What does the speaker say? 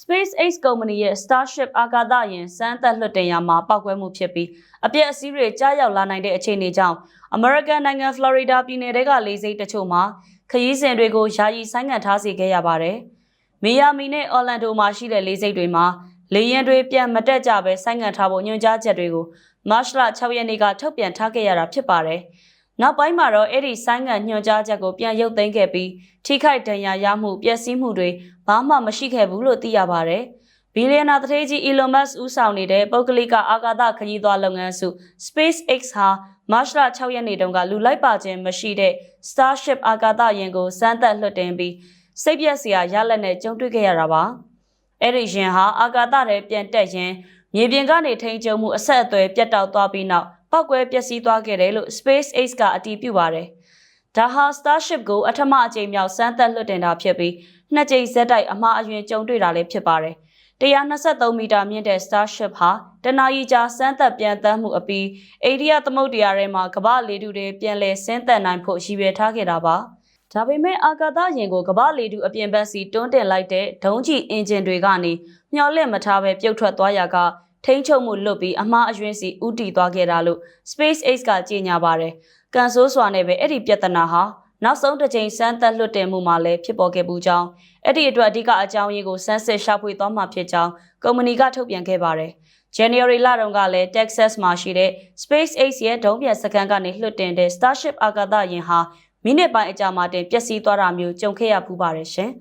SpaceX ကုမ္ပဏီရဲ့ Starship အာကာသယာဉ်စမ်းသပ်လွှတ်တင်ရာမှာပောက်ကွဲမှုဖြစ်ပြီးအပြည့်အစည်းတွေကြားရောက်လာနိုင်တဲ့အခြေအနေကြောင့် American နိုင်ငံ Florida ပြည်နယ်ကလေဆိပ်တချို့မှာခရီးစဉ်တွေကိုယာယီဆိုင်းငံ့ထားစေခဲ့ရပါတယ်။မီယာမီနဲ့ Orlando မှာရှိတဲ့လေဆိပ်တွေမှာလေယာဉ်တွေပြန်မတက်ကြဘဲဆိုင်းငံ့ထားဖို့ညွှန်ကြားချက်တွေကိုမတ်လ6ရက်နေ့ကထုတ်ပြန်ထားခဲ့ရတာဖြစ်ပါတယ်။ နောက်ပိုင်းမှာတော့အဲ့ဒီဆိုင်းငံ့ညွှန်ကြားချက်ကိုပြန်ရုပ်သိမ်းခဲ့ပြီးထိခိုက်ဒဏ်ရာရမှုပျက်စီးမှုတွေဘာမှမရှိခဲ့ဘူးလို့သိရပါတယ်။ဘီလီယံနာတထေးကြီး Elon Musk ဦးဆောင်နေတဲ့ပုဂ္ဂလိကအာကာသခရီးသွားလုပ်ငန်းစု SpaceX ဟာမတ်လ6ရက်နေ့တုန်းကလူလိုက်ပါခြင်းမရှိတဲ့ Starship အာကာသယာဉ်ကိုစမ်းသပ်လွှတ်တင်ပြီးစိတ်ပြက်စရာရလက်နဲ့ကြုံတွေ့ခဲ့ရတာပါ။အဲ့ဒီယာဉ်ဟာအာကာသထဲပြန်တက်ရင်းမြေပြင်ကနေထိန်းချုပ်မှုအဆက်အသွယ်ပြတ်တောက်သွားပြီးနောက် ပောက်ကွဲပျက်စီးသွားခဲ့တယ်လို့ SpaceX ကအတည်ပြုပါတယ်။ဒါဟာ Starship ကိုအထမအကြိမ်မြောက်စမ်းသပ်လွှတ်တင်တာဖြစ်ပြီးနှစ်ကြိမ်ဆက်တိုက်အမှားအယွင်းကြုံတွေ့တာလည်းဖြစ်ပါတယ်။123မီတာမြင့်တဲ့ Starship ဟာတနအီကြာစမ်းသပ်ပြန်တမ်းမှုအပြီးအိန္ဒိယသမုဒ္ဒရာထဲမှာကမ္ဘာလေထုတွေပြန်လည်ဆင်းသက်နိုင်ဖို့ရည်ရွယ်ထားခဲ့တာပါ။ဒါပေမဲ့အာကာသယာဉ်ကိုကမ္ဘာလေထုအပြင်ဘက်စီတွန်းတင်လိုက်တဲ့ဒုံးကျည်အင်ဂျင်တွေကနေမျောလင့်မထားပဲပြုတ်ထွက်သွားရက ထိန်းချုပ်မှုလွတ်ပြီးအမှားအယွင်းစီဥတီသွားခဲ့တာလို့ SpaceX ကကြေညာပါတယ်။ကန်ဆိုးစွာနဲ့ပဲအဲ့ဒီပြဿနာဟာနောက်ဆုံးတစ်ချိန်စမ်းသပ်လွှတ်တင်မှုမှာလည်းဖြစ်ပေါ်ခဲ့ပူကြောင်းအဲ့ဒီအတွက်အဓိကအကြောင်းရင်းကိုစမ်းစစ်ရှာဖွေသွားမှာဖြစ်ကြောင်းကုမ္ပဏီကထုတ်ပြန်ခဲ့ပါတယ်။ January လတုန်းကလည်း Texas မှာရှိတဲ့ SpaceX ရဲ့ဒုံးပျံစခန်းကနေလွှတ်တင်တဲ့ Starship အာကာသယာဉ်ဟာမိနစ်ပိုင်းအကြာမှတင်ပျက်စီးသွားတာမျိုးကြုံခဲ့ရပူပါတယ်ရှင်။